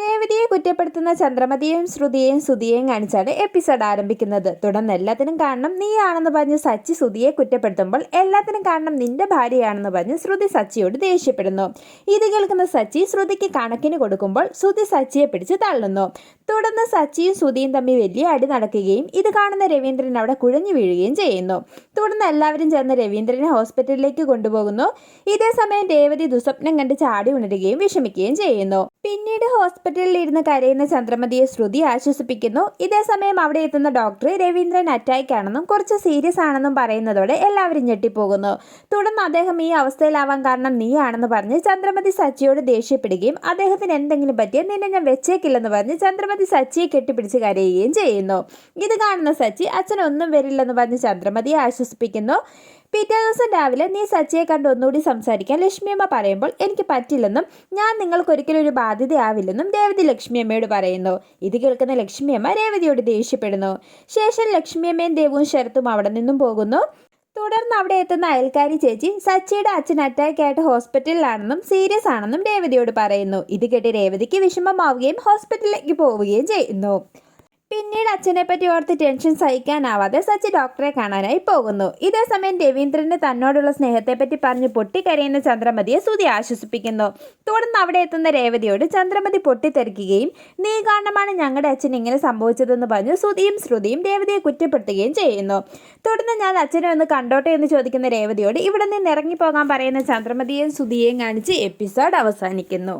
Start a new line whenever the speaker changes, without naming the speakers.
രേവതിയെ കുറ്റപ്പെടുത്തുന്ന ചന്ദ്രമതിയെയും ശ്രുതിയെയും സുതിയെയും കാണിച്ചാണ് എപ്പിസോഡ് ആരംഭിക്കുന്നത്. തുടർന്ന് എല്ലാത്തിനും കാരണം നീയാണെന്ന് പറഞ്ഞ് സച്ചി സുതിയെ കുറ്റപ്പെടുത്തുമ്പോൾ എല്ലാത്തിനും കാരണം നിന്റെ ഭാര്യയാണെന്ന് പറഞ്ഞ് ശ്രുതി സച്ചിയോട് ദേഷ്യപ്പെടുന്നു. ഇത് കേൾക്കുന്ന സച്ചി ശ്രുതിക്ക് കണക്കിന് കൊടുക്കുമ്പോൾ ശ്രുതി സച്ചിയെ പിടിച്ച് തള്ളുന്നു. തുടർന്ന് സച്ചിയും ശ്രുതിയും തമ്മിൽ വലിയ അടി നടക്കുകയും ഇത് കാണുന്ന രവീന്ദ്രൻ അവിടെ കുഴഞ്ഞു വീഴുകയും ചെയ്യുന്നു. തുടർന്ന് എല്ലാവരും ചേർന്ന് രവീന്ദ്രനെ ഹോസ്പിറ്റലിലേക്ക് കൊണ്ടുപോകുന്നു. ഇതേ സമയം രേവതി ദുസ്വപ്നം കണ്ട് ചാടി ഉണരുകയും വിഷമിക്കുകയും ചെയ്യുന്നു. പിന്നീട് ഹോസ്പിറ്റലിൽ ഇരുന്ന് കരയുന്ന ചന്ദ്രമതിയെ ശ്രുതി ആശ്വസിപ്പിക്കുന്നു. ഇതേസമയം അവിടെ എത്തുന്ന ഡോക്ടർ രവീന്ദ്രൻ അറ്റാക്ക് ആണെന്നും കുറച്ച് സീരിയസ് ആണെന്നും പറയുന്നതോടെ എല്ലാവരും ഞെട്ടിപ്പോകുന്നു. തുടർന്ന് അദ്ദേഹം ഈ അവസ്ഥയിലാവാൻ കാരണം നീയാണെന്ന് പറഞ്ഞ് ചന്ദ്രമതി സച്ചിയോട് ദേഷ്യപ്പെടുകയും അദ്ദേഹത്തിന് എന്തെങ്കിലും പറ്റിയ നിന്നെ ഞാൻ വെച്ചേക്കില്ലെന്ന് പറഞ്ഞ് ചന്ദ്രമതി സച്ചിയെ കെട്ടിപ്പിടിച്ച് കരയുകയും ചെയ്യുന്നു. ഇത് കാണുന്ന സച്ചി അച്ഛനൊന്നും വരില്ലെന്ന് പറഞ്ഞ് ചന്ദ്രമതിയെ ആശ്വസിപ്പിക്കുന്നു. പിറ്റേ ദിവസം രാവിലെ നീ സച്ചിയെ കണ്ട് ഒന്നുകൂടി സംസാരിക്കാൻ ലക്ഷ്മിയമ്മ പറയുമ്പോൾ എനിക്ക് പറ്റില്ലെന്നും ഞാൻ നിങ്ങൾക്കൊരിക്കലും ഒരു ബാധ്യതയാവില്ലെന്നും രേവതി ലക്ഷ്മിയമ്മയോട് പറയുന്നു. ഇത് കേൾക്കുന്ന ലക്ഷ്മിയമ്മ രേവതിയോട് ദേഷ്യപ്പെടുന്നു. ശേഷം ലക്ഷ്മിയമ്മയും ദേവും ശരത്തും അവിടെ നിന്നും പോകുന്നു. തുടർന്ന് അവിടെ എത്തുന്ന അയൽക്കാരി ചേച്ചി സച്ചിയുടെ അച്ഛൻ അറ്റാക്ക് ആയിട്ട് ഹോസ്പിറ്റലിലാണെന്നും സീരിയസ് ആണെന്നും രേവതിയോട് പറയുന്നു. ഇത് കേട്ട് രേവതിക്ക് വിഷമമാവുകയും ഹോസ്പിറ്റലിലേക്ക് പോവുകയും ചെയ്യുന്നു. പിന്നീട് അച്ഛനെ പറ്റി ഓർത്ത് ടെൻഷൻ സഹിക്കാനാവാതെ സച്ചി ഡോക്ടറെ കാണാനായി പോകുന്നു. ഇതേ സമയം രവീന്ദ്രന് തന്നോടുള്ള സ്നേഹത്തെ പറ്റി പറഞ്ഞ് പൊട്ടിക്കരയുന്ന ചന്ദ്രമതിയെ സുതി ആശ്വസിപ്പിക്കുന്നു. തുടർന്ന് അവിടെ എത്തുന്ന രേവതിയോട് ചന്ദ്രമതി പൊട്ടിത്തെറിക്കുകയും നീ കാരണമാണ് ഞങ്ങളുടെ അച്ഛൻ ഇങ്ങനെ സംഭവിച്ചതെന്ന് പറഞ്ഞ് സുതിയും ശ്രുതിയും രേവതിയെ കുറ്റപ്പെടുത്തുകയും ചെയ്യുന്നു. തുടർന്ന് ഞാൻ അച്ഛനെ ഒന്ന് കണ്ടോട്ടെ എന്ന് ചോദിക്കുന്ന രേവതിയോട് ഇവിടെ നിന്ന് ഇറങ്ങിപ്പോകാൻ പറയുന്ന ചന്ദ്രമതിയെയും സുതിയെയും കാണിച്ച് എപ്പിസോഡ് അവസാനിക്കുന്നു.